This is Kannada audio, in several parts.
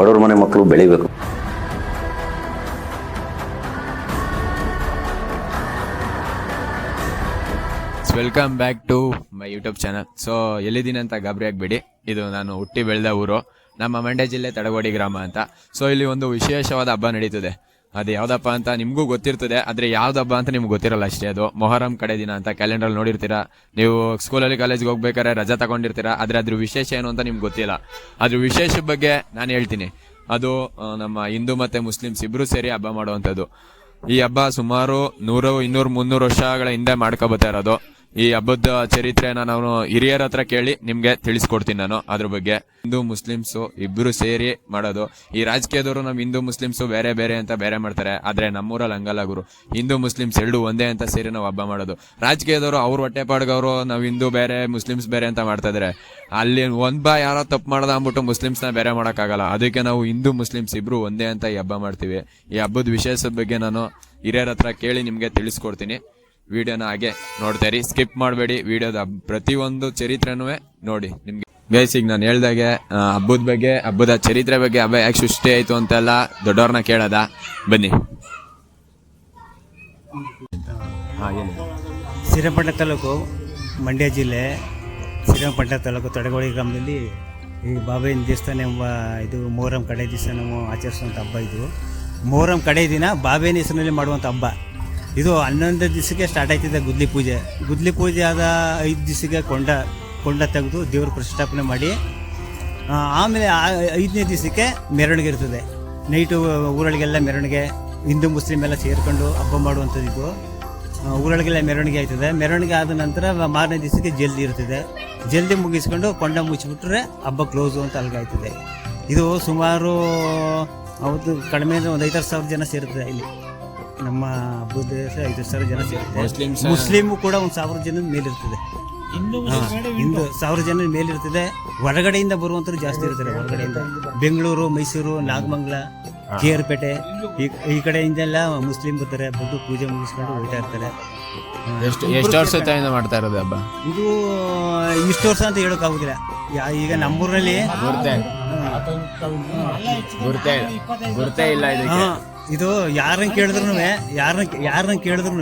ಬಡವ್ರ ಮನೆ ಮಕ್ಕಳು ಬೆಳಿಬೇಕು. Welcome back to my YouTube channel so ಎಲ್ಲಿದ್ದೀನಿ ಅಂತ ಗಾಬರಿ ಆಗಬೇಡಿ. ಇದು ನಾನು ಹುಟ್ಟಿ ಬೆಳೆದ ಊರು. ನಮ್ಮ ಮಂಡ್ಯ ಜಿಲ್ಲೆ ತಡಗೋಡಿ ಗ್ರಾಮ ಅಂತ. ಸೊ ಇಲ್ಲಿ ಒಂದು ವಿಶೇಷವಾದ ಹಬ್ಬ ನಡೀತದೆ. ಅದು ಯಾವ್ದಪ್ಪ ಅಂತ ನಿಮಗೂ ಗೊತ್ತಿರ್ತದೆ, ಆದರೆ ಯಾವ್ದಪ್ಪ ಅಂತ ನಿಮ್ಗೆ ಗೊತ್ತಿರಲ್ಲ ಅಷ್ಟೇ ಅದು. ಮೊಹರಂ ಕಡೆ ದಿನ ಅಂತ ಕ್ಯಾಲೆಂಡರ್ ನೋಡಿರ್ತೀರಾ? ನೀವು ಸ್ಕೂಲಲ್ಲಿ ಕಾಲೇಜ್ಗೆ ಹೋಗ್ಬೇಕಾದ್ರೆ ರಜಾ ತಗೊಂಡಿರ್ತೀರಾ? ಆದರೆ ಅದ್ರ ವಿಶೇಷ ಏನು ಅಂತ ನಿಮ್ಗೆ ಗೊತ್ತಿಲ್ಲ. ಅದ್ರ ವಿಶೇಷ ಬಗ್ಗೆ ನಾನು ಹೇಳ್ತೀನಿ. ಅದು ನಮ್ಮ ಹಿಂದೂ ಮತ್ತು ಮುಸ್ಲಿಮ್ಸ್ ಇಬ್ಬರು ಸೇರಿ ಹಬ್ಬ ಮಾಡುವಂಥದ್ದು. ಈ ಹಬ್ಬ ಸುಮಾರು ನೂರು, ಇನ್ನೂರು, ಮುನ್ನೂರು ವರ್ಷಗಳ ಹಿಂದೆ ಮಾಡ್ಕೊಬತ್ತಾ ಇರೋದು. ಈ ಹಬ್ಬದ ಚರಿತ್ರೆನ ನಾನು ಹಿರಿಯರ ಹತ್ರ ಕೇಳಿ ನಿಮ್ಗೆ ತಿಳಿಸ್ಕೊಡ್ತೀನಿ ನಾನು ಅದ್ರ ಬಗ್ಗೆ. ಹಿಂದೂ ಮುಸ್ಲಿಮ್ಸು ಇಬ್ರು ಸೇರಿ ಮಾಡೋದು. ಈ ರಾಜಕೀಯದವರು ನಮ್ ಹಿಂದೂ ಮುಸ್ಲಿಮ್ಸು ಬೇರೆ ಬೇರೆ ಅಂತ ಬೇರೆ ಮಾಡ್ತಾರೆ. ಆದ್ರೆ ನಮ್ಮೂರಲ್ಲಿ ಹಂಗಲ್ಲ ಗುರು. ಹಿಂದೂ ಮುಸ್ಲಿಮ್ಸ್ ಎರಡು ಒಂದೇ ಅಂತ ಸೇರಿ ನಾವು ಹಬ್ಬ ಮಾಡೋದು. ರಾಜಕೀಯದವರು ಅವ್ರ ಹೊಟ್ಟೆಪಾಡ್ಗವರು ನಾವು ಹಿಂದೂ ಬೇರೆ, ಮುಸ್ಲಿಮ್ಸ್ ಬೇರೆ ಅಂತ ಮಾಡ್ತಾ ಇದಾರೆ. ಅಲ್ಲಿ ಒಂದ್ ಬಾ ಯಾರೋ ತಪ್ಪು ಮಾಡ್ದ ಅಂದ್ಬಿಟ್ಟು ಮುಸ್ಲಿಮ್ಸ್ನ ಬೇರೆ ಮಾಡೋಕ್ಕಾಗಲ್ಲ. ಅದಕ್ಕೆ ನಾವು ಹಿಂದೂ ಮುಸ್ಲಿಮ್ಸ್ ಇಬ್ರು ಒಂದೇ ಅಂತ ಈ ಹಬ್ಬ ಮಾಡ್ತೀವಿ. ಈ ಹಬ್ಬದ ವಿಶೇಷದ ಬಗ್ಗೆ ನಾನು ಹಿರಿಯರ ಹತ್ರ ಕೇಳಿ ನಿಮ್ಗೆ ತಿಳಿಸ್ಕೊಡ್ತೀನಿ. ವಿಡಿಯೋನ ಹಾಗೆ ನೋಡ್ತಾ ಇರಿ. ಸ್ಕಿಪ್ ಮಾಡಬೇಡಿ. ವಿಡಿಯೋದ ಪ್ರತಿಯೊಂದು ಚರಿತ್ರೆನೂ ನೋಡಿ. ನಿಮ್ಗೆ ಗೈಸ್ ಈಗ ನಾನು ಹೇಳ್ದಾಗೆ ಹಬ್ಬದ ಬಗ್ಗೆ ಹಬ್ಬದ ಚರಿತ್ರೆ ಬಗ್ಗೆ ಹಬ್ಬ ಯಾಕೆ ಸೃಷ್ಟಿ ಆಯ್ತು ಅಂತೆಲ್ಲ ದೊಡ್ಡವ್ರನ್ನ ಕೇಳೋದ. ಬನ್ನಿ. ಶ್ರೀರಂಗಪಟ್ಟಣ ತಾಲೂಕು ಮಂಡ್ಯ ಜಿಲ್ಲೆ ಶ್ರೀರಂಗಪಟ್ಟಣ ತಾಲೂಕು ತಡಗೋಳಿ ಗ್ರಾಮದಲ್ಲಿ ಈ ಬಾಬಾಯಿನ ದೇವಸ್ಥಾನ ಎಂಬ ಇದು ಮೊಹರಂ ಕಡೆ ದಿವಸ ನಾವು ಆಚರಿಸುವಂಥ ಹಬ್ಬ ಇದು. ಮೊಹರಂ ಕಡೆ ದಿನ ಬಾಬೆನ ಹೆಸರಿನಲ್ಲಿ ಮಾಡುವಂಥ ಹಬ್ಬ. ಇದು ಹನ್ನೊಂದು ದಿವಸಕ್ಕೆ ಸ್ಟಾರ್ಟ್ ಆಯ್ತಿದೆ ಗುದ್ಲಿ ಪೂಜೆ. ಗುದ್ಲಿ ಪೂಜೆ ಆದ ಐದು ದಿವಸಕ್ಕೆ ಕೊಂಡ ಕೊಂಡ ತೆಗೆದು ದೇವ್ರ ಪ್ರತಿಷ್ಠಾಪನೆ ಮಾಡಿ ಆಮೇಲೆ ಐದನೇ ದಿವಸಕ್ಕೆ ಮೆರವಣಿಗೆ ಇರ್ತದೆ. ನೈಟು ಊರೊಳಗೆಲ್ಲ ಮೆರವಣಿಗೆ, ಹಿಂದೂ ಮುಸ್ಲಿಮ್ ಎಲ್ಲ ಸೇರ್ಕೊಂಡು ಹಬ್ಬ ಮಾಡುವಂಥದ್ದು ಇದು. ಊರೊಳಗೆಲ್ಲ ಮೆರವಣಿಗೆ ಆಯ್ತದೆ. ಮೆರವಣಿಗೆ ಆದ ನಂತರ ಮಾರನೇ ದಿವಸಕ್ಕೆ ಜಲ್ದಿ ಇರ್ತದೆ. ಜಲ್ದಿ ಮುಗಿಸ್ಕೊಂಡು ಕೊಂಡ ಮುಚ್ಚಿಬಿಟ್ರೆ ಹಬ್ಬ ಕ್ಲೋಸು ಅಂತ ಅಲ್ಗಾಯ್ತದೆ ಇದು ಸುಮಾರು ಅವತ್ತು ಕಡಿಮೆ ಅಂದರೆ ಒಂದು ಐದಾರು ಸಾವಿರ ಜನ ಸೇರ್ತದೆ ಇಲ್ಲಿ. ನಮ್ಮ ಬುದ್ಧ ದಿವಸ ಐದು ಸಾವಿರ ಜನ ಸಿಗುತ್ತೆ. ಮುಸ್ಲಿಮ್ಸ್ ಮುಸ್ಲಿಮು ಕೂಡ ಒಂದು ಸಾವಿರ ಜನದ ಮೇಲಿರ್ತದೆ. ಇಂದು ಸಾವಿರ ಜನ ಮೇಲಿರ್ತದೆ. ಹೊರಗಡೆಯಿಂದ ಬರುವಂತರು ಜಾಸ್ತಿ ಇರ್ತಾರೆ ಹೊರಗಡೆಯಿಂದ. ಬೆಂಗಳೂರು ಮೈಸೂರು ನಾಗಮಂಗಲ ಕೇರ್ಪೇಟೆ ಆರ್ ಪೇಟೆ ಈ- ಈ ಕಡೆಯಿಂದೆಲ್ಲ ಮುಸ್ಲಿಂ ಬರ್ತಾರೆ ಬಂದು ಪೂಜೆ ಮುಗಿಸ್ಕೊಂಡು ಹೋಗ್ತಾ ಇರ್ತಾರೆ. ಎಷ್ಟು ಎಷ್ಟು ವರ್ಷದಿಂದ ಮಾಡ್ತಾ ಇರೋದು ಹಬ್ಬ? ಇದು ಇಷ್ಟು ವರ್ಷ ಅಂತ ಹೇಳೋಕ್ಕಾಗೋದಿಲ್ಲ ಯಾ- ಈಗ ನಮ್ಮೂರಲ್ಲಿ ಗುರ್ತೆ. ಗುರ್ತೆ ಗುರ್ತೆ ಇಲ್ಲ ಇದಕ್ಕೆ. ಹಾ, ಇದು ಯಾರನ್ನ ಕೇಳಿದ್ರು ಯಾರನ್ನ ಯಾರನ್ನ ಕೇಳಿದ್ರು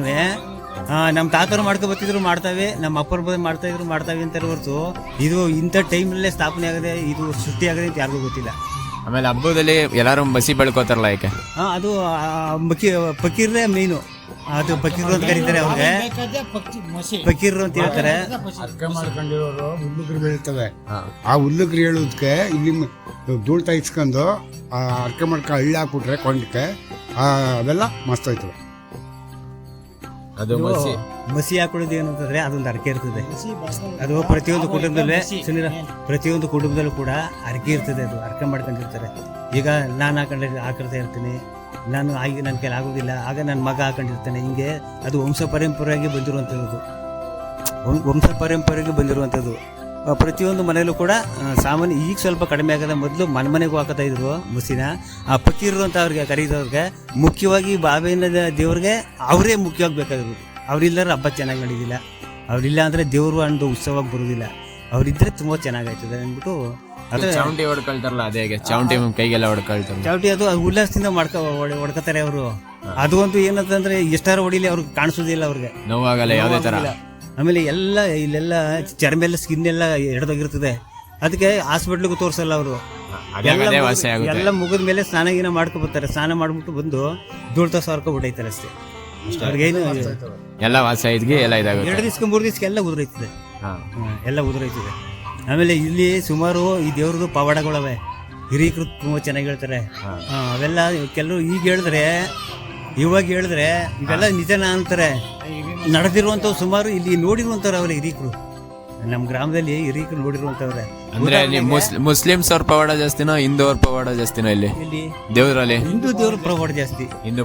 ನಮ್ಮ ತಾತರು ಮಾಡ್ಕೊ ಬರ್ತಿದ್ರು ಮಾಡ್ತಾವೆ ನಮ್ಮ ಅಪ್ಪರ ಬಂದು ಮಾಡ್ತಾ ಇದ್ರು ಮಾಡ್ತಾವೆ ಅಂತಾರೆ ಹೊರತು ಇದು ಇಂಥ ಟೈಮಲ್ಲೇ ಸ್ಥಾಪನೆ ಆಗದೆ ಇದು ಸೃಷ್ಟಿ ಆಗದೆ ಅಂತ ಯಾರಿಗೂ ಗೊತ್ತಿಲ್ಲ. ಆಮೇಲೆ ಹಬ್ಬದಲ್ಲಿ ಎಲ್ಲಾರು ಬಸಿ ಬೆಳ್ಕೋತಾರಲ್ಲ ಯಾಕೆ ಹಾ, ಅದು ಆ, ಫಕೀರ್ರೆ ಮೇನು ಅದು ಫಕೀರ್ರು ಅಂತ ಕರೀತಾರೆ ಅವ್ರಿಗೆ. ಫಕೀರ್ರು ಅಂತ ಹೇಳ್ತಾರೆ. ಅರ್ಕ ಮಾಡ್ಕೊಂಡಿರೋರು ಹುಲ್ಲುಗ್ರು ಬೆಳೀತವೆ. ಆ ಹುಲ್ಲುಗ್ರು ಹೇಳೋದಕ್ಕೆ ಇಲ್ಲಿ ಧೂಳ್ ತೆಗಿಸ್ಕೊಂಡು ಆ ಅರ್ಕ ಮಾಡ್ಕೊಂಡು ಹಳ್ಳಿ ಹಾಕ್ಬಿಟ್ರೆ ಕೊಂಡಕ್ಕೆ ಅವೆಲ್ಲ ಮಸ್ತ್ ಆಯ್ತವೆ ಅದು ಮಸಿ. ಮಸಿ ಹಾಕೊಳ್ಳೋದು ಏನು ಅಂತಂದ್ರೆ ಅದೊಂದು ಅರಕೆ ಇರ್ತದೆ. ಅದು ಪ್ರತಿಯೊಂದು ಕುಟುಂಬದಲ್ಲೇ ಸುನೀಲ ಪ್ರತಿಯೊಂದು ಕುಟುಂಬದಲ್ಲೂ ಕೂಡ ಅರಕೆ ಇರ್ತದೆ ಅದು ಅರ್ಕೆ ಮಾಡ್ಕೊಂಡಿರ್ತಾರೆ. ಈಗ ನಾನು ಹಾಕೊಂಡ ಹಾಕೊಳ್ತಾ ಇರ್ತೀನಿ. ನಾನು ಆಗಿ ನನ್ನ ಕೈಲಿ ಆಗೋದಿಲ್ಲ. ಆಗ ನನ್ನ ಮಗ ಹಾಕೊಂಡಿರ್ತಾನೆ. ಹಿಂಗೆ ಅದು ವಂಶ ಪರಂಪರೆಯಾಗಿ ಬಂದಿರುವಂಥದ್ದು. ವಂಶ- ವಂಶ ಪರಂಪರೆಗೆ ಬಂದಿರುವಂಥದ್ದು. ಪ್ರತಿಯೊಂದು ಮನೆಯಲ್ಲೂ ಕೂಡ ಸಾಮಾನ್ಯ ಈಗ ಸ್ವಲ್ಪ ಕಡಿಮೆ ಆಗದ ಮೊದಲು ಮನೆ ಮನೆಗೂ ಹಾಕತಾ ಇದ್ರು ಮುಸಿನ ಆ ಫಕೀರರು ಅಂತ ಅವ್ರಿಗೆ ಕರೀದವ್ರಿಗೆ ಮುಖ್ಯವಾಗಿ ಬಾಬೆನ ದೇವ್ರಿಗೆ ಅವರೇ ಮುಖ್ಯವಾಗಿ ಬೇಕಾದ್ರು ಅವರಿಲ್ಲರ ಹಬ್ಬ ಚೆನ್ನಾಗಿ ನಡೆಯಲಿಲ್ಲ ಅವರಿಲ್ಲ ಅಂದರೆ ದೇವರು ಅನ್ನೋದು ಉತ್ಸವಕ್ಕೆ ಬರೋದಿಲ್ಲ. ಅವರಿದ್ದರೆ ತುಂಬ ಚೆನ್ನಾಗಾಯ್ತದೆ ಅಂದ್ಬಿಟ್ಟು ಅದೇ ಚೌಂಟಿ ಹೊಡ್ಕೊಳ್ತಾರಲ್ಲ ಅದೇ ಚೌಂಟಿ ಕೈಗೆಲ್ಲ ಹೊಡ್ಕೊಳ್ತಾರೆ. ಚಾವಟಿ ಅದು ಉಲ್ಲಾಸದಿಂದ ಮಾಡ್ಕೊ ಹೊಡ್- ಹೊಡ್ಕೊತಾರೆ ಅವರು. ಅದು ಒಂದು ಏನಂತಂದ್ರೆ ಎಷ್ಟಾರು ಹೊಡಿಲಿ ಅವ್ರಿಗೆ ಕಾಣಿಸೋದಿಲ್ಲ ಅವ್ರಿಗೆ. ನೋವಾಗಲ್ಲ ಯಾವುದೇ ತರ. ಆಮೇಲೆ ಎಲ್ಲ ಇಲ್ಲೆಲ್ಲ ಚರ್ಮ ಎಲ್ಲ ಸ್ಕಿನ್ ಎಲ್ಲ ಎಡ್ದೋಗಿರ್ತದೆ ಅದಕ್ಕೆ ಹಾಸ್ಪಿಟ್ಲಿಗೂ ತೋರಿಸಲ್ಲ ಅವರು. ಅದೇ ಅದೇ ವಾಸಿ ಆಗುತ್ತೆ. ಎಲ್ಲ ಮುಗಿದ ಮೇಲೆ ಸ್ನಾನ ಗೀನ ಮಾಡ್ಕೊ ಬರ್ತಾರೆ ಸ್ನಾನ ಮಾಡ್ಬಿಟ್ಟು ಬಂದು ಧೂಳ್ತ ಸಾರ್ಕೊ ಬಿಟ್ಟೈತಾರೆ ಅಷ್ಟೇ. ಅವ್ರಿಗೇನು ಎಲ್ಲ ವಾಸ ಇದ್ಗೆ ಎಲ್ಲ ಇದಾಗುತ್ತೆ. ಎರಡು ದಿವ್ಸಕ್ಕೆ ಮೂರು ದಿವ್ಸಕ್ಕೆ ಎಲ್ಲ ಉದುರೈತದೆ. ಹಾ. ಹ್ಮ್, ಎಲ್ಲ ಉದುರೈತದೆ. ಆಮೇಲೆ ಇಲ್ಲಿ ಸುಮಾರು ಈ ದೇವ್ರದ್ದು ಪವಾಡಗಳವೆ. ಹಿರೀಕರು ತುಂಬ ಚೆನ್ನಾಗಿ ಹೇಳ್ತಾರೆ. ಹಾ, ಅವೆಲ್ಲ ಕೆಲವರು ಈಗ ಹೇಳಿದ್ರೆ ಇವಾಗ ಹೇಳಿದ್ರೆ ಇವೆಲ್ಲ ನಿಜನ ಅಂತಾರೆ. ನಡೆದಿರುವಂಥವು ಸುಮಾರು ಇಲ್ಲಿ ನೋಡಿರುವಂಥವ್ರು ಅವರೇ ಹಿರೀಕರು. ನಮ್ಮ ಗ್ರಾಮದಲ್ಲಿ ಹಿರೀಕರು ನೋಡಿರುವಂತವ್ರೆ ಅಂದ್ರೆ ಮುಸ್ಲಿಮ್ಸ್ ಅವ್ರ ಪವಾಡ ಜಾಸ್ತಿನೋ ಹಿಂದೂ ಅವ್ರ ಪವಾಡ ಜಾಸ್ತಿನೋ ಇಲ್ಲಿ? ಇಲ್ಲಿ ದೇವರಲ್ಲಿ? ಹಿಂದೂ ದೇವ್ರ ಪವಾಡ ಜಾಸ್ತಿ. ಹಿಂದೂ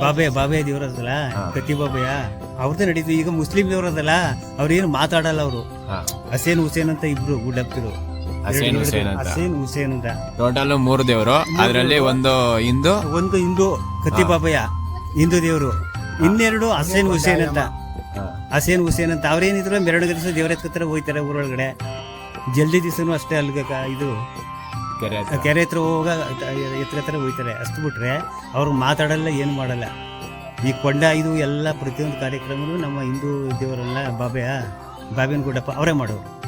ಬಾಬೆ ಬಾಬೆ ದೇವರದಲ್ಲ? ಕತಿ ಬಾಬೆಯ? ಅವ್ರದ್ದು ನಡೀತು. ಈಗ ಮುಸ್ಲಿಂ ದೇವ್ರದಲ್ಲ? ಅವ್ರೇನು ಮಾತಾಡಲ್ಲ ಅವರು. ಹಸೇನ್ ಹುಸೇನ್ ಅಂತ ಇಬ್ರು ಗುಡ್ಡಪ್ತಿರು ಹಸೇನ್ ಹುಸೇನ್ ಅಂತ. ಹಸೇನ್ ಹುಸೇನ್ ಅಂತ. ಟೋಟಲ್ ಮೂರು ದೇವರು. ಅದರಲ್ಲಿ ಒಂದು ಹಿಂದೂ. ಒಂದು ಹಿಂದೂ ಕತಿ ಬಾಬಯ್ಯ ಹಿಂದೂ ದೇವರು. ಇನ್ನೆರಡು ಹಸೇನ್ ಹುಸೇನ್ ಅಂತ. ಹಸೇನ್ ಹುಸೇನ್ ಅಂತ. ಅವ್ರೇನಿದ್ರು ಮೆರವಣಿಗೆ ದಿವಸ ದೇವ್ರ ಹತ್ರ ಹೋಗ್ತಾರೆ ಊರೊಳಗಡೆ. ಜಲ್ದಿ ದಿವಸನೂ ಅಷ್ಟೇ ಅಲ್ಲಿಗೆ ಕ- ಇದು. ಕೆರೆ ಹತ್ರ. ಕೆರೆ ಹತ್ರ ಹೋಗ ಎತ್ತರ ಹತ್ರ ಹೋಯ್ತಾರೆ ಅಷ್ಟು ಬಿಟ್ರೆ ಅವ್ರು ಮಾತಾಡಲ್ಲ ಏನು ಮಾಡಲ್ಲ. ಈ ಕೊಂಡ ಇದು ಎಲ್ಲ ಪ್ರತಿಯೊಂದು ಕಾರ್ಯಕ್ರಮನೂ ನಮ್ಮ ಹಿಂದೂ ದೇವರೆಲ್ಲ ಬಾಬೆಯ ಬಾಬಿನ ಗುಡ್ಡಪ್ಪ ಅವರೇ ಮಾಡೋರು.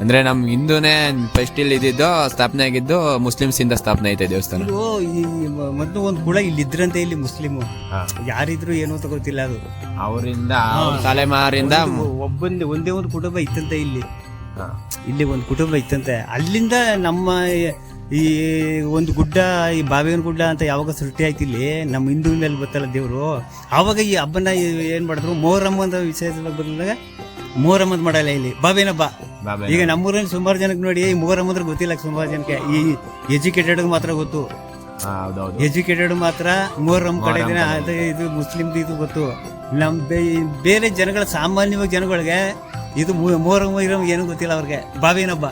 ಅಂದ್ರೆ ನಮ್ ಹಿಂದೂನೇ ಫಸ್ಟ್ ಇಲ್ಲಿ ಇದ್ದಿದ್ದು ಸ್ಥಾಪನೆ ಆಗಿದ್ದು ಮುಸ್ಲಿಮ್ಸ್ ಇಂದ ಸ್ಥಾಪನೆ ಐತೆ ದೇವಸ್ಥಾನ. ಇದು ಈ ಮ- ಮೊದ್ಲು ಒಂದು ಕುಳ ಇಲ್ಲಿ ಇದ್ರಂತೆ ಇಲ್ಲಿ ಮುಸ್ಲಿಮ್. ಯಾರಿದ್ರು ಏನು ಅಂತ ಗೊತ್ತಿಲ್ಲ ಅದು. ಅವರಿಂದ ತಲೆಮಾರಿಂದ ಒಂದು ಒಬ್ಬಂದೇ ಒಂದೇ ಒಂದು ಕುಟುಂಬ ಇತ್ತಂತೆ ಇಲ್ಲಿ. ಇಲ್ಲಿ ಒಂದು ಕುಟುಂಬ ಇತ್ತಂತೆ. ಅಲ್ಲಿಂದ ನಮ್ಮ ಈ ಒಂದು ಗುಡ್ಡ ಈ ಬಾವಿನ ಗುಡ್ಡ ಅಂತ ಯಾವಾಗ ಸೃಷ್ಟಿ ಆಯ್ತು ಇಲ್ಲಿ ನಮ್ಮ ಹಿಂದೂ ಮೇಲೆ ಬರ್ತಲ್ಲ ದೇವರು. ಆವಾಗ ಈ ಹಬ್ಬನ ಈ- ಏನ್ ಮಾಡಿದ್ರು? ಮೋರಮ್ಮ ಅಂತ ವಿಷಯದ ಬಂದಾಗ ಮೋರಮ್ಮ ಅಂತ ಮಾಡಲ್ಲ ಇಲ್ಲಿ. ಬಾವಿನ ಹಬ್ಬ ಬಾಬೆ ಈಗ ನಮ್ಮೂರಲ್ಲಿ ಸುಮಾರು ಜನಕ್ಕೆ ನೋಡಿ ಈ ಮೂವರ ಅಂದ್ರೆ ಗೊತ್ತಿಲ್ಲ ಸುಮಾರು ಜನಕ್ಕೆ. ಈ ಎಜುಕೇಟೆಡ್ ಮಾತ್ರ ಗೊತ್ತು. ಎಜುಕೇಟೆಡ್ ಮಾತ್ರ ಮೊಹರಂ ಕಡೆ ದಿನ ಅದು ಇದು ಮುಸ್ಲಿಮ್ದು ಇದು ಗೊತ್ತು. ನಮ್ ಬೇ- ಬೇರೆ ಜನಗಳ ಸಾಮಾನ್ಯವಾಗಿ ಜನಗಳಿಗೆ ಇದು ಮು- ಇರಂ ಏನು ಗೊತ್ತಿಲ್ಲ ಅವ್ರಿಗೆ. ಬಾವಿನ ಹಬ್ಬ.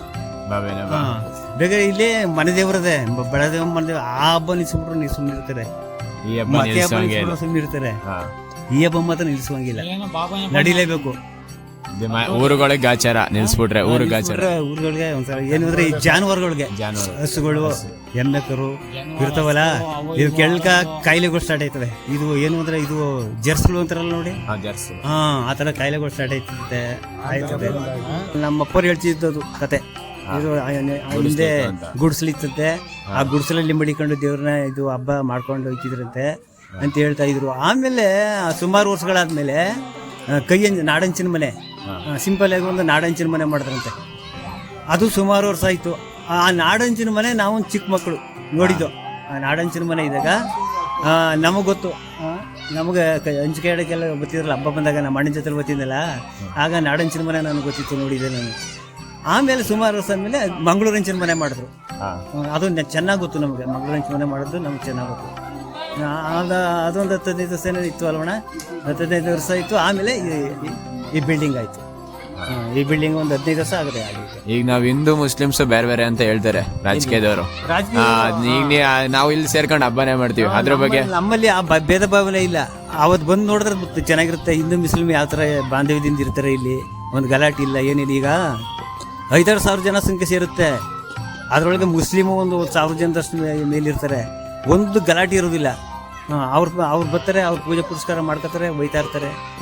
ಬೇಗ ಇಲ್ಲಿ ಮನೆ ದೇವರದೆ ಬಡ ದೇವ ಮನೆ ದೇವ್ರ ಆ ಹಬ್ಬ ನಿಲ್ಸ್ಬಿಟ್ರು ನೀವು ಸುಮ್ಮನಿರ್ತಾರೆ ಮತ್ತೆ ಹಬ್ಬ ಸುಮ್ಮನಿರ್ತಾರೆ ಹಾ. ಈ ಹಬ್ಬ ಮಾತ್ರ ನಿಲ್ಸುವಂಗಿಲ್ಲ. ನಡಿಲೇಬೇಕು. ಊರುಗಳಿಗೆ ಗಾಚಾರ ನಿಲ್ಸ್ಬಿಟ್ರೆ ಊರು ಗಾಚಾರ. ಊರ- ಊರುಗಳಿಗೆ ಒಂದ್ಸಲ. ಏನಂದ್ರೆ ಅಂದ್ರೆ ಈ ಜಾನುವಾರುಗಳಿಗೆ. ಜಾನುವಾರು. ಹಸುಗಳು ಎಮ್ಮೆ ಕರು ಇರ್ತಾವಲ್ಲ ಇದು ಕೆಳ್ಕ ಕಾಯಿಲೆಗಳು ಸ್ಟಾರ್ಟ್ ಆಯ್ತವೆ. ಇದು ಏನು ಅಂದ್ರೆ ಇದು ಜರ್ಸ್ಗಳು ಅಂತಾರಲ್ಲ ನೋಡಿ? ಹಾ ಜರ್ಸಿ. ಹಾ ಆ ತರ ಕಾಯಿಲೆಗಳು ಸ್ಟಾರ್ಟ್ ಆಯ್ತದೆ ಆಯ್ತದೆ. ನಮ್ಮ ಅಪ್ಪರು ಹೇಳ್ತಿದ್ದದು ಕತೆ. ಇದು ಆ ಹಿಂದೆ ಗುಡಿಸಲಿತ್ತಂತೆ. ಆ ಗುಡಿಸಲಲ್ಲಿ ಮಡಿಕೊಂಡು ದೇವ್ರನ್ನ ಇದು ಹಬ್ಬ ಮಾಡ್ಕೊಂಡು ಹೋಗ್ತಿದ್ರಂತೆ ಅಂತ ಹೇಳ್ತಾ ಇದ್ರು. ಆಮೇಲೆ ಸುಮಾರು ವರ್ಷಗಳಾದ್ಮೇಲೆ ಆ, ಕೈಯಂಜ ನಾಡಂಚಿನ ಮನೆ. ಸಿಂಪಲ್ ಆಗಿ ಒಂದು ನಾಡಂಚಿನ ಮನೆ ಮಾಡಿದ್ರಂತೆ. ಅದು ಸುಮಾರು ವರ್ಷ ಆಯಿತು. ಆ ನಾಡಂಚಿನ ಮನೆ ನಾವು ಚಿಕ್ಕ ಮಕ್ಕಳು ನೋಡಿದ್ದು. ಆ ನಾಡಂಚಿನ ಮನೆ ಇದ್ದಾಗ ನಮಗೆ ಗೊತ್ತು. ನಮಗೆ ಹಂಚಿಕೆ ಇಡಕ್ಕೆಲ್ಲ ಗೊತ್ತಿದ್ರಲ್ಲ ಹಬ್ಬ ಬಂದಾಗ ನಮ್ಮ ಅಣ್ಣನ ಜೊತೆ ಗೊತ್ತಿದ್ದಲ್ಲ ಆಗ ನಾಡಂಚಿನ ಮನೆ ನನಗೆ ಗೊತ್ತಿತ್ತು ನೋಡಿದ್ದೆ ನಾನು. ಆಮೇಲೆ ಸುಮಾರು ವರ್ಷ ಆದಮೇಲೆ ಮಂಗಳೂರಂಚಿನ ಮನೆ ಮಾಡಿದ್ರು. ಅದು ಚೆನ್ನಾಗಿ ಗೊತ್ತು ನಮಗೆ. ಮಂಗಳೂರಂಚಿನ ಮನೆ ಮಾಡಿದ್ರು ನಮ್ಗೆ ಚೆನ್ನಾಗಿ ಗೊತ್ತು. ಆಗ ಅದೊಂದು ಹತ್ತದೈದು ವರ್ಷ ಏನೋ ಇತ್ತು ಅಲ್ವಣ ಹತ್ತದೈದು ವರ್ಷ ಇತ್ತು ಆಮೇಲೆ ಈ- ಈ- ಬಿಲ್ಡಿಂಗ್ ಆಯಿತು. ಈ ಬಿಲ್ಡಿಂಗ್ ಒಂದು ಹದಿನೈದು ವರ್ಷ ಆಗಿದೆ ಆಗಿತ್ತು ಈಗ ನಾವು ಹಿಂದೂ ಮುಸ್ಲಿಮ್ಸ್ ಬೇರೆ ಬೇರೆ ಅಂತ ಹೇಳ್ತಾರೆ ರಾಜಕೀಯದವರು. ರಾಜಕೀಯ ಈಗ ನೀ- ನಾವು ಇಲ್ಲಿ ಸೇರ್ಕೊಂಡು ಹಬ್ಬನೇ ಮಾಡ್ತೀವಿ. ಅದ್ರ ಬಗ್ಗೆ ನಮ್ಮಲ್ಲಿ ಆ ಬ- ಭೇದ ಭಾವನೆ ಇಲ್ಲ. ಅವತ್ತು ಬಂದು ನೋಡಿದ್ರೆ ಗೊತ್ತು ಚೆನ್ನಾಗಿರುತ್ತೆ. ಹಿಂದೂ ಮುಸ್ಲಿಂ ಯಾವ ಥರ ಬಾಂಧವ್ಯದಿಂದ ಇರ್ತಾರೆ ಇಲ್ಲಿ? ಒಂದು ಗಲಾಟೆ ಇಲ್ಲ ಏನಿಲ್ಲ ಈಗ? ಐದಾರು ಸಾವಿರ ಜನ ಸಂಖ್ಯೆ ಸೇರುತ್ತೆ. ಅದರೊಳಗೆ ಮುಸ್ಲಿಮು ಒಂದು ಸಾವಿರ ಜನದಷ್ಟು ಮೇ- ಮೇಲಿರ್ತಾರೆ. ಒಂದು ಗಲಾಟೆ ಇರೋದಿಲ್ಲ ಅವ್ರು ಅವ್ರು ಬರ್ತಾರೆ ಅವ್ರು ಪೂಜೆ ಪುರಸ್ಕಾರ ಮಾಡ್ಕೊತಾರೆ ಬೈತಾ ಇರ್ತಾರೆ.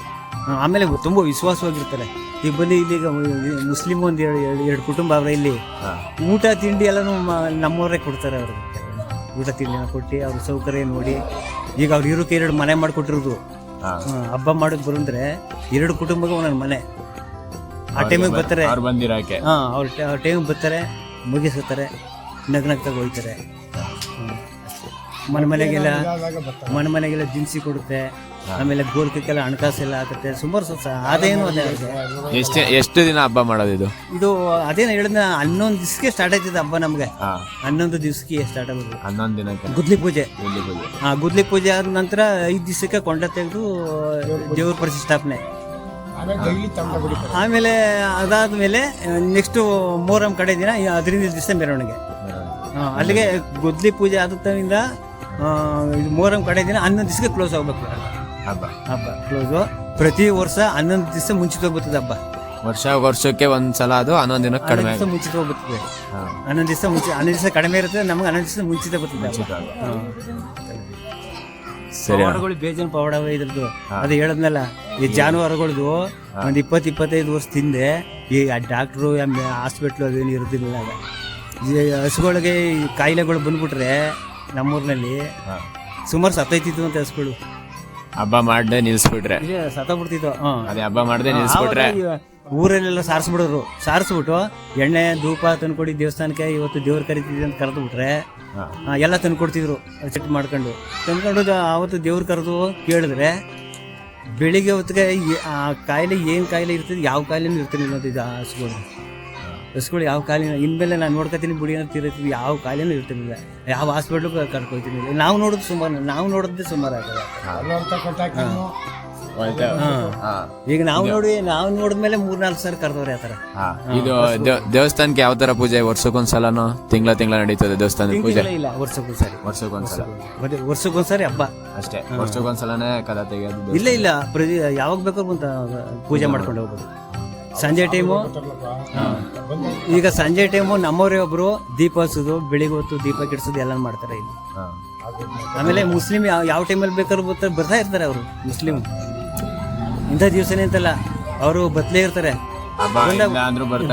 ಆಮೇಲೆ ತುಂಬ ವಿಶ್ವಾಸವಾಗಿರ್ತಾರೆ. ಈಗ ಬನ್ನಿ ಇಲ್ಲಿ ಮುಸ್ಲಿಮ್ ಒಂದು ಎರಡು ಎರಡು ಕುಟುಂಬ ಅವರ ಇಲ್ಲಿ. ಊಟ ತಿಂಡಿ ಎಲ್ಲನೂ ನಮ್ಮವರೇ ಕೊಡ್ತಾರೆ ಅವ್ರಿಗೆ. ಊಟ ತಿಂಡಿನ ಕೊಟ್ಟು ಅವ್ರ ಸೌಕರ್ಯ ನೋಡಿ. ಈಗ ಅವ್ರು ಇರೋಕೆ ಎರಡು ಮನೆ ಮಾಡಿಕೊಟ್ಟಿರೋದು. ಹಾ. ಹಬ್ಬ ಮಾಡೋಕೆ ಬರಂದ್ರೆ ಎರಡು ಕುಟುಂಬಕ್ಕೆ ಒಂದೊಂದು ಮನೆ. ಆ ಟೈಮಿಗೆ ಬರ್ತಾರೆ. ಹಾಂ ಅವ್ರ ಟೈಮಿಗೆ ಬರ್ತಾರೆ ಮುಗಿಸ್ತಾರೆ ನಗ್ನಗ್ತಾಗ ಹೋಗ್ತಾರೆ. ಮನೆ ಮನೆಗೆಲ್ಲ ಮನೆ ಮನೆಗೆಲ್ಲ ದಿನಸಿ ಕೊಡುತ್ತೆ ಆಮೇಲೆ ಗೋಲ್ಕಕ್ಕೆಲ್ಲ ಹಣಕಾಸೆಲ್ಲ ಆಗುತ್ತೆ. ಸುಮಾರು ಸ್ವಲ್ಪ ಅದೇನು ಅದೇ ಆಗುತ್ತೆ. ಎಷ್ಟು ಎಷ್ಟು ದಿನ ಹಬ್ಬ ಮಾಡೋದು ಇದು? ಇದು ಅದೇನು ಹೇಳಿದ ಹನ್ನೊಂದು ದಿವಸಕ್ಕೆ ಸ್ಟಾರ್ಟ್ ಆಯ್ತದೆ ಹಬ್ಬ ನಮಗೆ. ಹನ್ನೊಂದು ದಿವಸಕ್ಕೆ ಸ್ಟಾರ್ಟ್ ಆಗುತ್ತೆ ಹನ್ನೊಂದು ದಿನ ಗುದ್ಲಿ ಪೂಜೆ. ಹಾ ಪೂಜೆ. ಆ ಗುದ್ಲಿ ಪೂಜೆ ಆದ ನಂತರ ಐದು ದಿವಸಕ್ಕೆ ಕೊಂಡ ತೆಗೆದು ದೇವ್ರ ಪ್ರತಿಷ್ಠಾಪನೆ. ಆಮೇಲೆ ಅದಾದ್ಮೇಲೆ ನೆಕ್ಸ್ಟ್ ಮೂರಂ ಕಡೆ ದಿನ ಹದಿನೈದು ದಿವಸ ಮೆರವಣಿಗೆ. ಅಲ್ಲಿಗೆ ಗುದ್ಲಿ ಪೂಜೆ ಆದ ಇದು ಮೂರಂ ಕಡೆ ದಿನ ಹನ್ನೊಂದು ದಿವಸಕ್ಕೆ ಕ್ಲೋಸ್ ಆಗಬೇಕು. ಹಬ್ಬ. ಹಬ್ಬ ಕ್ಲೋಸು ಪ್ರತಿ ವರ್ಷ ಹನ್ನೊಂದು ದಿವಸ ಮುಂಚಿತ ಬರ್ತದೆ ಹಬ್ಬ. ವರ್ಷ ವರ್ಷಕ್ಕೆ ಒಂದ್ಸಲ ಅದು ಹನ್ನೊಂದು ದಿನಕ್ಕೆ ಕಡಿಮೆ ದಿವಸ ಮುಂಚಿತ ಹೋಗ್ಬರ್ತದೆ ಹಾ. ಹನ್ನೊಂದು ದಿವಸ ಮುಂಚೆ ಹನ್ನೊಂದು ದಿವಸ ಕಡಿಮೆ ಇರುತ್ತೆ ನಮ್ಗೆ ಹನ್ನೊಂದು ದಿವಸ ಮುಂಚಿತ ಬರ್ತದೆ. ಪವಾಡಗಳು ಬೇಜನ್ ಪವಾಡವ ಇದ್ರದ್ದು. ಅದು ಹೇಳದ್ನಲ್ಲ ಈ ಜಾನುವಾರುಗಳದು ಒಂದ್ ಇಪ್ಪತ್ ಇಪ್ಪತ್ತೈದು ವರ್ಷ ತಿಂದೆ ಈ ಡಾಕ್ಟ್ರು ಹಾಸ್ಪಿಟ್ಲು ಅದೇನು ಇರೋದಿಲ್ಲ. ಹಸುಗಳಿಗೆ ಕಾಯಿಲೆಗಳು ಬಂದ್ಬಿಟ್ರೆ ನಮ್ಮೂರಿನಲ್ಲಿ ಹಾ. ಸುಮಾರು ಸತ್ತೈತಿತ್ತು ಅಂತ ಹಸುಗಳು ಹಬ್ಬ ಮಾಡದೆ ನಿಲ್ಸ್ಬಿಟ್ರೆ. ಇದೆ ಬಿಡ್ತಿತ್ತು ಹ್ಮ್. ಅದೇ ಹಬ್ಬ ಮಾಡದೆ ನಿಲ್ಸ್ಬಿಟ್ರೆ. ಊರಲ್ಲೆಲ್ಲ ಸಾರಿಸ್ಬಿಡೋರು. ಸಾರಿಸ್ಬಿಟ್ಟು ಎಣ್ಣೆ ಧೂಪ ತಂದ್ಕೊಡಿ ದೇವಸ್ಥಾನಕ್ಕೆ ಇವತ್ತು ದೇವ್ರ ಕರಿತಿದ್ವಿ ಅಂತ ಕರೆದು ಬಿಟ್ರೆ ಹಾ. ಆ, ಎಲ್ಲ ತಂದ್ಕೊಡ್ತಿದ್ರು. ಸೆಟ್ ಮಾಡ್ಕೊಂಡು. ತಂದ್ಕೊಂಡು ಅದು ಆವತ್ತು ದೇವ್ರ ಕರೆದು ಕೇಳಿದ್ರೆ ಬೆಳಿಗ್ಗೆ ಹೊತ್ತಿಗೆ ಆ ಕಾಯಿಲೆ ಏನು ಕಾಯಿಲೆ ಇರ್ತದೆ ಯಾವ ಕಾಯಿಲೆನೂ ಇರ್ತೀನಿ ಅಂತ ಇದು ಹಸುಗಳು. ಹಸುಗಳು ಯಾವ ಕಾಲಿನ ಇನ್ಮೇಲೆ ನಾನು ನೋಡ್ಕೊತೀನಿ ಬಿಡಿ ಅಂತ ತಿರುತ್ತೀವಿ ಯಾವ ಕಾಲಿನೂ ಇರ್ತಿರ್ಲಿಲ್ಲ. ಯಾವ ಹಾಸ್ಪಿಟ್ಲು ಕರ್ಕೊಯ್ತಿರ್ಲಿಲ್ಲ. ನಾವು ನೋಡೋದು ಸುಮಾರು ನಾವು ನೋಡೋದೇ ಸುಮಾರು ಆಗಲ್ಲ. ಈಗ ನಾವು ನೋಡಿ ನಾವು ನೋಡಿದ್ಮೇಲೆ ಮೂರ್ನಾಲ್ಕು ಸಲ ಕರೆದವ್ರೆ ಆ ತರ ಹಾ. ಇದು ದೇವ್- ದೇವಸ್ಥಾನಕ್ಕೆ ಯಾವ ತರ ಪೂಜೆ? ವರ್ಷಕ್ಕೊಂದ್ಸಲನೋ? ತಿಂಗಳ ತಿಂಗಳ ನಡೀತದೆ ದೇವಸ್ಥಾನದ ಪೂಜೆ? ಇಲ್ಲ ಇಲ್ಲ ವರ್ಷಕ್ಕೊಂದ್ಸರಿ. ವರ್ಷಕ್ಕೊಂದ್ಸಲ. ಮತ್ತೆ ವರ್ಷಕ್ಕೊಂದ್ಸರಿ ಹಬ್ಬ. ಅಷ್ಟೇ. ವರ್ಷಕ್ಕೊಂದ್ಸಲನೇ ಕದ ತೆಗೆಯೋದು ಇಲ್ಲ ಇಲ್ಲ. ಪ್ರತಿ ಯಾವಾಗ ಬೇಕಾದ್ರೂ ಬಂತ ಪೂಜೆ ಮಾಡ್ಕೊಂಡು ಹೋಗ್ಬೋದು. ಸಂಜೆ ಟೈಮು? ಈಗ ಸಂಜೆ ಟೈಮು ನಮ್ಮವರೇ ಒಬ್ರು ದೀಪ ಹಚ್ಚೋದು ಬೆಳಿಗ್ಗೆ ಹೊತ್ತು ದೀಪ ಕೆಡಿಸೋದು ಎಲ್ಲ ಮಾಡ್ತಾರೆ ಇಲ್ಲಿ. ಆಮೇಲೆ ಮುಸ್ಲಿಂ ಯಾವ ಯಾವ ಟೈಮಲ್ಲಿ ಬೇಕಾದ್ರೂ ಬರ್ತಾರೆ ಬರ್ತಾ ಇರ್ತಾರೆ ಅವರು ಮುಸ್ಲಿಂ. ಇಂಥ ದಿವಸನೇ ಅಂತಲ್ಲ ಅವರು ಬತ್ಲೇ ಇರ್ತಾರೆ.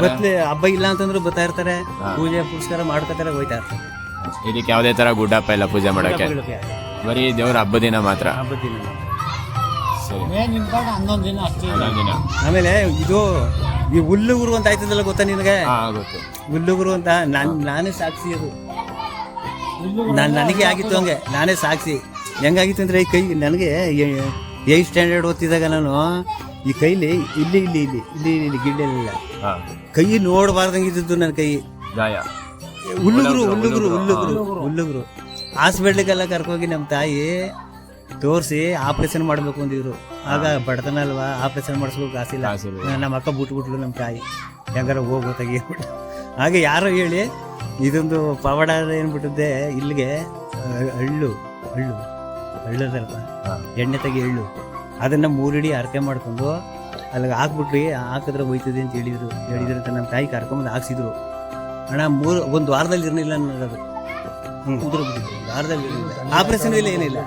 ಬತ್ಲೆ ಹಬ್ಬ ಇಲ್ಲ ಅಂತಂದ್ರು ಬರ್ತಾ ಇರ್ತಾರೆ. ಪೂಜೆ ಪುರಸ್ಕಾರ ಮಾಡ್ಕೊತಾರೆ ಹೋಯ್ತಾ ಇರ್ತಾರೆ. ಇದಕ್ಕೆ ಯಾವುದೇ ತರ ಗುಡ್ಡಪ್ಪ ಇಲ್ಲ ಪೂಜೆ ಮಾಡಕ್ಕೆ? ಹಬ್ಬಗಳಿಗೆ. ಬರೀ ದೇವ್ರ ಹಬ್ಬ ದಿನ ಮಾತ್ರ. ಹಬ್ಬದ ದಿನ. ಹನ್ನೊಂದು ದಿನ ಅಷ್ಟೇ. ಹನ್ನೊಂದು ದಿನ. ಆಮೇಲೆ ಇದು ಈ ಹುಲ್ಲುಗುರು ಅಂತ ಆಯ್ತದಲ್ಲ ಗೊತ್ತಾ ನಿನಗೆ? ಹಾ ಗೊತ್ತು. ಹುಲ್ಲುಗುರು ಅಂತ ನಾನು ನಾನೇ ಸಾಕ್ಷಿ ಅದು. ನಾನು ನನಗೆ ಆಗಿತ್ತು ಹಂಗೆ ನಾನೇ ಸಾಕ್ಷಿ ಹೆಂಗಾಗಿತ್ತು ಅಂದ್ರೆ ಈ ಕೈ ನನಗೆ ಏಟ್ ಸ್ಟ್ಯಾಂಡರ್ಡ್ ಓದ್ತಿದ್ದಾಗ ನಾನು ಈ ಕೈಲಿ ಇಲ್ಲಿ ಇಲ್ಲಿ ಇಲ್ಲಿ ಇಲ್ಲಿ ಇಲ್ಲಿ ಗಿಡ್ಡೆಲ್ಲ ಹಾ. ಕೈ ನೋಡಬಾರ್ದಂಗೆ ಇದ್ದಿದ್ದು ನನ್ನ ಕೈ. ಗಾಯ. ಹುಲ್ಲುಗುರು ಹುಲ್ಲುಗುರು ಹುಲ್ಲುಗುರು ಹುಲ್ಲುಗುರು ಹಾಸ್ಪಿಟ್ಲಿಗೆಲ್ಲ ಕರ್ಕೋಗಿ ನಮ್ಮ ತಾಯಿ ತೋರಿಸಿ ಆಪರೇಷನ್ ಮಾಡಬೇಕು ಅಂದಿದ್ರು. ಆಗ ಬಡತನ ಅಲ್ವಾ? ಆಪರೇಷನ್ ಮಾಡಿಸ್ಬೇಕು ಇಲ್ಲ ನಮ್ಮ ಅಕ್ಕ ಬಿಟ್ಬಿಟ್ಲು ನಮ್ಮ ತಾಯಿ. ಹೆಂಗಾರ ಹೋಗೋ ತೆಗಿಬಿಟ್ಟು ಹಾಗೆ ಯಾರೋ ಹೇಳಿ ಇದೊಂದು ಪವಾಡ ಏನ್ಬಿಟ್ಟಿದ್ದೆ ಇಲ್ಲಿಗೆ ಅಳ್ಳು ಹಳ್ಳು ಹಳ್ಳು ಹಳ್ಳದಲ್ಲ ಹಾ. ಎಣ್ಣೆ ತೆಗಿ ಎಳ್ಳು ಅದನ್ನು ಮೂರಿಡಿ ಅರ್ಕೆ ಮಾಡ್ಕೊಂಡು ಅಲ್ಲಿಗೆ ಹಾಕ್ಬಿಟ್ರಿ ಹಾಕಿದ್ರೆ ಹೋಯ್ತದೆ ಅಂತ ಹೇಳಿದ್ರು. ಹೇಳಿದ್ರು ಅಂತ ನಮ್ಮ ತಾಯಿ ಕರ್ಕೊಂಬಂದು ಹಾಕ್ಸಿದ್ರು. ಅಣ್ಣ ಮೂರು ಒಂದು ವಾರದಲ್ಲಿ ಇರಲಿಲ್ಲ ಅನ್ನೋದು. ಹ್ಞೂ ಕುದುರೆ ವಾರದಲ್ಲಿ ಇರಲಿಲ್ಲ. ಆಪರೇಷನ್ ಇಲ್ಲ ಏನಿಲ್ಲ.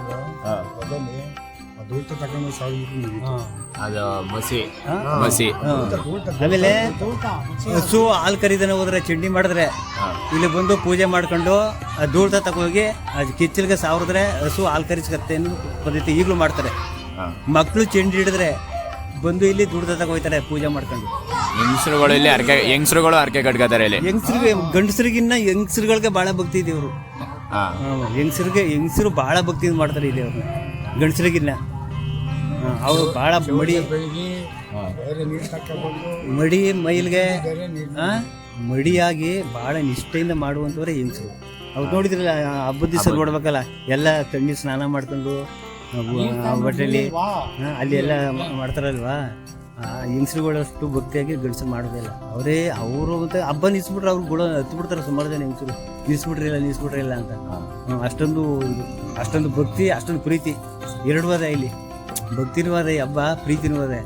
ತಗೊಂಡು ಸಾವಿರ ಅದು ಮಸಿ. ಮಸಿ. ಆಮೇಲೆ ಹಸು ಹಾಲು ಕರಿದನ ಹೋದ್ರೆ ಚಂಡಿ ಮಾಡಿದ್ರೆ ಇಲ್ಲಿ ಬಂದು ಪೂಜೆ ಮಾಡ್ಕೊಂಡು ಆ ಧೂಳ್ತ ತಗೋಗಿ ಅದು ಕಿಚ್ಚಲ್ಗೆ ಸಾವಿರದ್ರೆ ಹಸು ಹಾಲು ಕರಿಸ್ಕತ್ತೆ ಪದ್ಧತಿ ಈಗಲೂ ಮಾಡ್ತಾರೆ. ಮಕ್ಳು ಮಕ್ಕಳು ಚೆಂಡಿ ಹಿಡಿದ್ರೆ ಬಂದು ಇಲ್ಲಿ ದುಡ್ದ ತಗೋಯ್ತಾರೆ ಪೂಜೆ ಮಾಡ್ಕೊಂಡು. ಹೆಂಗಸರುಗಳು ಇಲ್ಲಿ ಅರ್ಕೆ ಹೆಂಗಸರುಗಳು ಅರ್ಕೆ ಕಟ್ಕೋತಾರೆ ಇಲ್ಲಿ. ಹೆಂಗಸರಿಗೆ ಗಂಡಸರಿಗಿನ್ನ ಹೆಂಗಸರುಗಳಿಗೆ ಭಾಳ ಭಕ್ತಿ ಇದೆ ಹಾ ಹೆಂಗಸರಿಗೆ ಹೆಂಗಸರು ಭಾಳ ಭಕ್ತಿ ಮಾಡ್ತಾರೆ ಇಲ್ಲಿ ಅವ್ರನ್ನ ಗಂಡಸರಿಗಿಲ್ಲ ಅವರು ಭಾಳ ಮಡಿ ಮಡಿ ಮೈಲ್ಗೆ ಮಡಿಯಾಗಿ ಭಾಳ ನಿಷ್ಠೆಯಿಂದ ಮಾಡುವಂಥವ್ರೆ ಹೆಂಗಸರು ಅವ್ರು ನೋಡಿದ್ರಲ್ಲ ಹಬ್ಬದ ದಿವಸ ನೋಡ್ಬೇಕಲ್ಲ ಎಲ್ಲ ತಣ್ಣೀರು ಸ್ನಾನ ಮಾಡ್ಕೊಂಡು ಬಟ್ಟೆಯಲ್ಲಿ ಅಲ್ಲಿ ಎಲ್ಲ ಮಾಡ್ತಾರಲ್ವಾ ಆ ಹೆಂಗಸ್ರುಗಳು ಅಷ್ಟು ಭಕ್ತಿಯಾಗಿ ಗಂಡಸರು ಮಾಡೋದಿಲ್ಲ ಅವರೇ ಅವರು ಮತ್ತೆ ಹಬ್ಬ ನಿಲ್ಸ್ಬಿಟ್ರೆ ಅವ್ರು ಗುಣ ಹತ್ಬಿಡ್ತಾರೆ ಸುಮಾರು ಜನ ಹೆಂಗಸರು. ನಿಲ್ಸ್ಬಿಟ್ರಿಲ್ಲ ನಿಲ್ಸ್ಬಿಟ್ರಿಲ್ಲ ಅಂತ. ಹ್ಮ್, ಅಷ್ಟೊಂದು ಇದು, ಅಷ್ಟೊಂದು ಭಕ್ತಿ ಅಷ್ಟೊಂದು ಪ್ರೀತಿ. ಎರಡು ವಾದ ಇಲ್ಲಿ. ಭಕ್ತಿನೂ ಅದ ಈ ಹಬ್ಬ ಪ್ರೀತಿನೂ ಅದ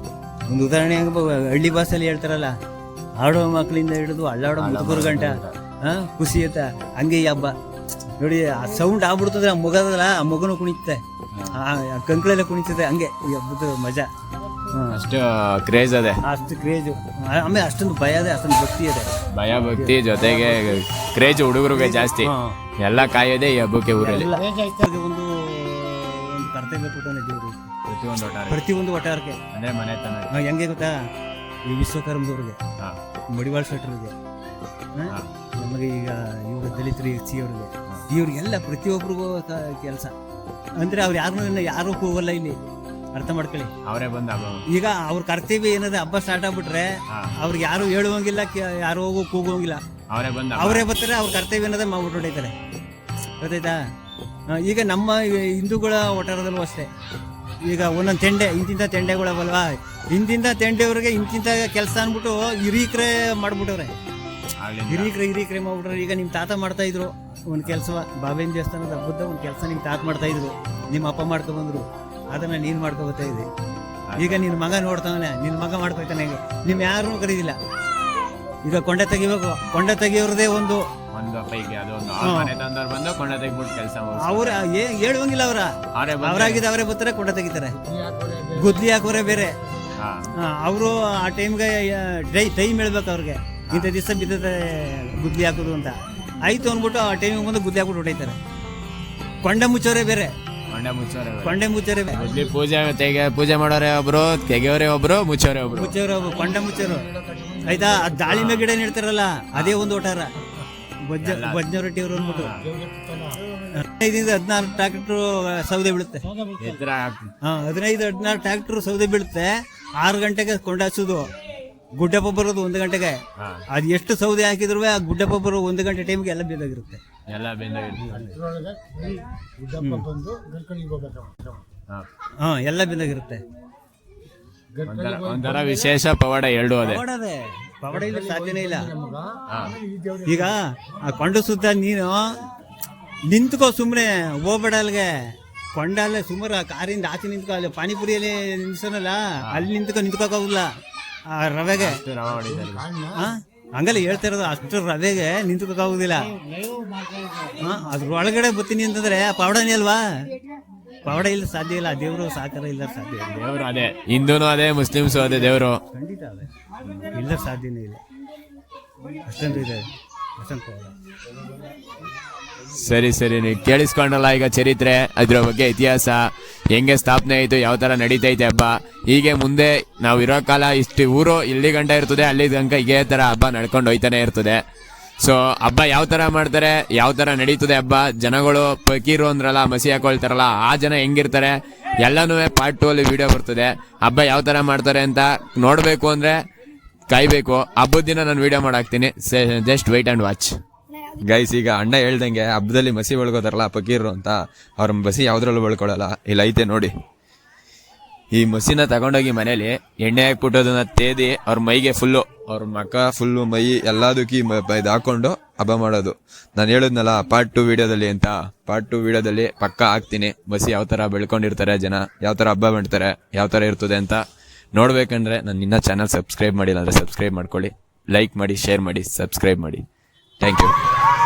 ಒಂದು ಉದಾಹರಣೆ ಹಂಗ ಹಳ್ಳಿ ಭಾಷೆಯಲ್ಲಿ ಹೇಳ್ತಾರಲ್ಲ ಆಡೋ ಮಕ್ಕಳಿಂದ ಹಿಡಿದು ಅಳ್ಳಾಡೋ ಮುದುಕರು ಗಂಟ ಹಾ ಖುಷಿ ಅಂತ. ಹಂಗೆ ಈ ಹಬ್ಬ. ನೋಡಿ ಆ ಸೌಂಡ್ ಆಗ್ಬಿಡ್ತದೆ ಆ ಮಗದಲ್ಲ ಆ ಮಗನೂ ಕುಣಿತದೆ ಆ ಕಂಕಳೆಲ್ಲ ಕುಣಿತದೆ ಹಂಗೆ ಈ ಹಬ್ಬದ ಮಜಾ. ಅಷ್ಟು ಕ್ರೇಜ್ ಅದೇ. ಅಷ್ಟು ಕ್ರೇಜ್ ಆಮೇಲೆ ಅಷ್ಟೊಂದು ಭಯ ಅದೇ ಅಷ್ಟೊಂದು ಭಕ್ತಿ ಅದೇ. ಭಯ ಭಕ್ತಿ ಜೊತೆಗೆ ಕ್ರೇಜ್ ಹುಡುಗರಿಗೆ ಜಾಸ್ತಿ. ಎಲ್ಲ ಕಾಯೋದೇ ಈ ಹಬ್ಬಕ್ಕೆ ಊರಲ್ಲಿ. ಎಲ್ಲ ಒಂದು ಒಂದು ಕರ್ತವ್ಯ ಕೊಟ್ಟಾನೆ ದೇವರು ಪ್ರತಿಯೊಂದು ಒಟ್ಟಾರೆ. ಪ್ರತಿಯೊಂದು ಒಟ್ಟಾರಕ್ಕೆ ಅಂದ್ರೆ ಮನೆತನ ತನ ಹೆಂಗೆ ಗೊತ್ತಾ? ಈ ವಿಶ್ವಕರ್ಮದವ್ರಿಗೆ. ಮಡಿವಾಳ ಶೆಟ್ಟರಿಗೆ. ನಮಗೆ ಈಗ ಇವರು ದಲಿತರು ಎಚ್ ಸಿ ಅವ್ರಿಗೆ ಇವ್ರಿಗೆಲ್ಲ ಪ್ರತಿಯೊಬ್ಬರಿಗೂ ಕೆಲಸ. ಅಂದ್ರೆ ಅವ್ರು ಯಾರನ್ನೂ ಯಾರು ಹೋಗಲ್ಲ ಇಲ್ಲಿ. ಅರ್ಥ ಮಾಡ್ಕೊಳ್ಳಿ. ಅವರೇ ಬಂದ ಈಗ ಅವ್ರ ಕರ್ತವ್ಯ ಏನದ ಹಬ್ಬ ಸ್ಟಾರ್ಟ್ ಆಗ್ಬಿಟ್ರೆ ಅವ್ರಿಗೆ ಯಾರು ಹೇಳುವಂಗಿಲ್ಲ ಯಾರು ಹೋಗು ಕೂಗುವಂಗಿಲ್ಲ. ಅವರೇ ಬಂದ ಅವರೇ ಬರ್ತಾರೆ ಅವ್ರ ಕರ್ತವ್ಯ ಏನದ ಮಾಡ್ಬಿಟ್ಟು ಹೊಡಿತಾರೆ. ಗೊತ್ತಾಯ್ತಾ? ಈಗ ನಮ್ಮ ಹಿಂದೂಗಳ ಒಟ್ಟಾರದಲ್ಲೂ ಅಷ್ಟೇ. ಈಗ ಒಂದೊಂದು ತೆಂಡೆ ಇಂತಿಂಥ ತೆಂಡೆಗಳವಲ್ವಾ? ಇಂತಿಂಥ ತೆಂಡೆಯವ್ರಿಗೆ ಇಂತಿಂಥ ಕೆಲಸ ಅಂದ್ಬಿಟ್ಟು ಹಿರಿಕ್ರೆ ಮಾಡ್ಬಿಟ್ಟವ್ರೆ. ಹಿರಿಕ್ರೆ ಹಿರಿಕ್ರೆ ಮಾಡ್ಬಿಟ್ರೆ ಈಗ ನಿಮ್ಮ ತಾತ ಮಾಡ್ತಾ ಇದ್ರು. ಒಂದು ಕೆಲಸ ಬಾಬೇನ್ ದೇವಸ್ಥಾನದ ಹಬ್ಬದ ಒಂದು ಕೆಲಸ ನಿಮ್ಮ ತಾತ ಮಾಡ್ತಾ ಇದ್ರು. ನಿಮ್ಮ ಅಪ್ಪ ಮಾಡ್ಕೊಂಡ್ಬಂದ್ರು ಬಂದ್ರು. ಅದನ್ನ ನೀನು ಮಾಡ್ಕೋಬೋತಾ ಇದೆ ಈಗ ನಿನ್ನ ಮಗ ನೋಡ್ತಾನೆ ನಿನ್ನ ಮಗ ಮಾಡ್ಕೊತಾನೆ ಈಗ. ನಿಮ್ ಯಾರು ಕರೀದಿಲ್ಲ. ಈಗ ಕೊಂಡೆ ತೆಗಿಬೇಕು. ಕೊಂಡೆ ತೆಗಿಯೋರ್ದೇ ಒಂದು ಒಂದು ಪೈಕಿ ಅದೊಂದು ಅವ್ರ ಮನೆ ತಂದವ್ರು ಬಂದು ಕೊಂಡ ತೆಗಿಬಿಟ್ಟು ಕೆಲಸ ಅವ್ರ ಏ ಹೇಳುವಂಗಿಲ್ಲ ಅವರ. ಅವರೇ ಅವರಾಗಿದ್ದು ಅವರೇ ಬರ್ತಾರೆ ಕೊಂಡೆ ತೆಗಿತಾರೆ. ಗುದ್ಲಿ ಹಾಕೋರೆ ಬೇರೆ. ಅವರು ಆ ಟೈಮ್ಗೆ ಟೈ ಟೈಮ್ ಹೇಳ್ಬೇಕು ಅವ್ರಿಗೆ. ಇಂಥ ದಿವಸ ಬಿದ್ದತೆ ಗುದ್ಲಿ ಹಾಕೋದು ಅಂತ. ಆಯ್ತು ಅಂದ್ಬಿಟ್ಟು ಆ ಟೈಮಿಗೆ ಬಂದು ಗುದ್ಲಿ ಹಾಕ್ಬಿಟ್ಟು ಹೊಟ್ಟೈತಾರೆ ಕೊಂಡೆ ಮುಚ್ಚೋರೆ ಬೇರೆ. ಕೊಂಡೆ ಮುಚ್ಚೋರೆ ಕೊಂಡೆ ಮುಚ್ಚೋರೆ ಬೇರೆ ಇಲ್ಲಿ ಪೂಜೆ ತೆಗೆ ಪೂಜೆ ಮಾಡೋರೆ ಒಬ್ರು ತೆಗೆಯೋರೆ ಒಬ್ರು ಮುಚ್ಚೋರೆ ಒಬ್ರು. ಮುಚ್ಚೋರೆ ಒಬ್ರು, ಕೊಂಡೆ ಮುಚ್ಚೋರು. ಆಯ್ತಾ? ಆ ದಾಳಿಂಬೆ ಗಿಡ ನೆಡ್ತಾರಲ್ಲ ಅದೇ ಒಂದು ಒಟಾರ ಬಜ್ಜ ಬಜ್ಜ ರೊಟ್ಟಿ ಅವರು ಅಂದ್ಬಿಟ್ಟು. ಹದಿನೈದಿಂದ ಹದಿನಾರು ಟ್ರಾಕ್ಟರ್ ಸೌದೆ ಬೀಳುತ್ತೆ. ಎತ್ತರ ಹಾ ಹದಿನೈದು ಹದಿನಾರು ಟ್ರಾಕ್ಟರ್ ಸೌದೆ ಬೀಳುತ್ತೆ. ಆರು ಗಂಟೆಗೆ ಕೊಂಡಾಸೋದು ಗುಡ್ಡಪ್ಪ ಬರೋದು ಒಂದು ಗಂಟೆಗೆ. ಅದು ಎಷ್ಟು ಸೌದೆ ಹಾಕಿದ್ರು ಆ ಗುಡ್ಡಪ್ಪ ಬರೋ ಒಂದು ಗಂಟೆ ಟೈಮ್ಗೆ ಎಲ್ಲ ಬೇದಾಗಿರುತ್ತೆ. ಎಲ್ಲ ಹಾ. ಎಲ್ಲ ಬೇದಾಗಿರುತ್ತೆ. ಒಂಥರ ವಿಶೇಷ ಪವಾಡ ಎರಡು ಅದೇ. ಪವಾಡ ಇಲ್ಲ ಸಾಧ್ಯನೇ ಇಲ್ಲ. ಈಗ ಆ ಕೊಂಡ ಸುತ್ತ ನೀನು ನಿಂತ್ಕೋ ಸುಮ್ಮನೆ ಹೋಗ್ಬೇಡ ಅಲ್ಲಿಗೆ ಕೊಂಡ ಅಲ್ಲೇ ಸುಮಾರು ಆ ಕಾರಿಂದ ಆಚೆ ನಿಂತ್ಕೋ ಅಲ್ಲಿ ಪಾನಿಪುರಿಯಲ್ಲಿ ನಿಲ್ಸೋನಲ್ಲ ಅಲ್ಲಿ ನಿಂತ್ಕೊ ನಿಂತ್ಕೋಕಾಗಲ್ಲ ಆ ರವೆಗೆ. ಹಾ ಹಂಗಲ್ಲ ಹೇಳ್ತಿರೋದು ಅಷ್ಟು ರವೆಗೆ ನಿಂತ್ಕೋಕ್ಕಾಗೋದಿಲ್ಲ ಹಾಂ ಅದ್ರ ಒಳಗಡೆ ಬರ್ತೀನಿ ಅಂತಂದ್ರೆ ಪಾವಡನೇ ಅಲ್ವಾ? ಪೌಡ ಇಲ್ಲ ಸಾಧ್ಯ ಇಲ್ಲ. ದೇವರು ಸಾಕಾರ ಇಲ್ಲ ಸಾಧ್ಯ ಇಲ್ಲ. ದೇವರು ಅದೇ. ಹಿಂದೂನು ಅದೇ ಮುಸ್ಲಿಮ್ಸು ಅದೇ ದೇವರು. ಖಂಡಿತ ಅದೇ. ಇಲ್ಲ ಸಾಧ್ಯನೇ ಇಲ್ಲ. ಅಷ್ಟೊಂದು ಇದೆ. ಅಷ್ಟೊಂದು ಸರಿ ಸರಿ, ನೀವು ಕೇಳಿಸ್ಕೊಂಡಲ್ಲ ಈಗ ಚರಿತ್ರೆ, ಅದ್ರ ಬಗ್ಗೆ ಇತಿಹಾಸ, ಹೆಂಗೆ ಸ್ಥಾಪನೆ ಆಯಿತು, ಯಾವ ಥರ ನಡೀತೈತೆ ಹಬ್ಬ. ಹೀಗೆ ಮುಂದೆ ನಾವು ಇರೋ ಕಾಲ ಇಷ್ಟು ಊರು ಇಲ್ಲಿ ಗಂಟ ಇರ್ತದೆ, ಅಲ್ಲಿ ತನಕ ಇದೇ ಥರ ಹಬ್ಬ ನಡ್ಕೊಂಡು ಹೋಯ್ತಾನೆ ಇರ್ತದೆ. ಸೊ ಹಬ್ಬ ಯಾವ ಥರ ಮಾಡ್ತಾರೆ, ಯಾವ ಥರ ನಡೀತದೆ ಹಬ್ಬ? ಜನಗಳು ಪಕೀರು ಅಂದ್ರಲ್ಲ ಮಸಿ ಹಾಕೊಳ್ತಾರಲ್ಲ ಆ ಜನ ಹೆಂಗಿರ್ತಾರೆ? ಎಲ್ಲನೂ ಪಾರ್ಟ್ ಟೂ ಅಲ್ಲಿ ವಿಡಿಯೋ ಬರ್ತದೆ. ಹಬ್ಬ ಯಾವ ಥರ ಮಾಡ್ತಾರೆ ಅಂತ ನೋಡಬೇಕು ಅಂದರೆ ಕಾಯ್ಬೇಕು. ಹಬ್ಬದ ದಿನ ನಾನು video ಮಾಡಾಕ್ತೀನಿ. Just wait and watch guys ಈಗ ಅಣ್ಣ ಹೇಳ್ದಂಗೆ ಹಬ್ಬದಲ್ಲಿ ಮಸಿ ಬೆಳ್ಕೋತಾರಲ್ಲ ಪಕೀರು ಅಂತ, ಅವ್ರ ಮಸಿ ಯಾವ್ದ್ರಲ್ಲೂ ಬೆಳ್ಕೊಳಲ್ಲ. ಇಲ್ಲ ಐತೆ ನೋಡಿ. ಈ ಮಸಿನ ತಗೊಂಡೋಗಿ ಮನೇಲಿ ಎಣ್ಣೆ ಹಾಕ್ಬಿಟ್ಟು ಅದನ್ನ ತೇದಿ ಅವ್ರ ಮೈಗೆ ಫುಲ್ಲು ಅವ್ರ ಮಕ ಫುಲ್ಲು ಮೈ ಎಲ್ಲದಕ್ಕಿ ಇದು ಹಾಕೊಂಡು ಹಬ್ಬ ಮಾಡೋದು. ನಾನು ಹೇಳಿದ್ನಲ್ಲ ಪಾರ್ಟ್ ಟು ವಿಡಿಯೋದಲ್ಲಿ ಅಂತ. ಪಾರ್ಟ್ ಟು ವಿಡಿಯೋದಲ್ಲಿ ಪಕ್ಕ ಹಾಕ್ತೀನಿ. ಮಸಿ ಯಾವ ಥರ ಬೆಳ್ಕೊಂಡಿರ್ತಾರೆ ಜನ, ಯಾವ ಥರ ಹಬ್ಬ ಮಾಡ್ತಾರೆ, ಯಾವ ಥರ ಇರ್ತದೆ ಅಂತ ನೋಡ್ಬೇಕಂದ್ರೆ ನಾನು ಇನ್ನೂ ಚಾನಲ್ ಸಬ್ಸ್ಕ್ರೈಬ್ ಮಾಡಿಲ್ಲ ಅಂದರೆ ಸಬ್ಸ್ಕ್ರೈಬ್ ಮಾಡ್ಕೊಳ್ಳಿ. ಲೈಕ್ ಮಾಡಿ ಶೇರ್ ಮಾಡಿ ಸಬ್ಸ್ಕ್ರೈಬ್ ಮಾಡಿ. Thank you.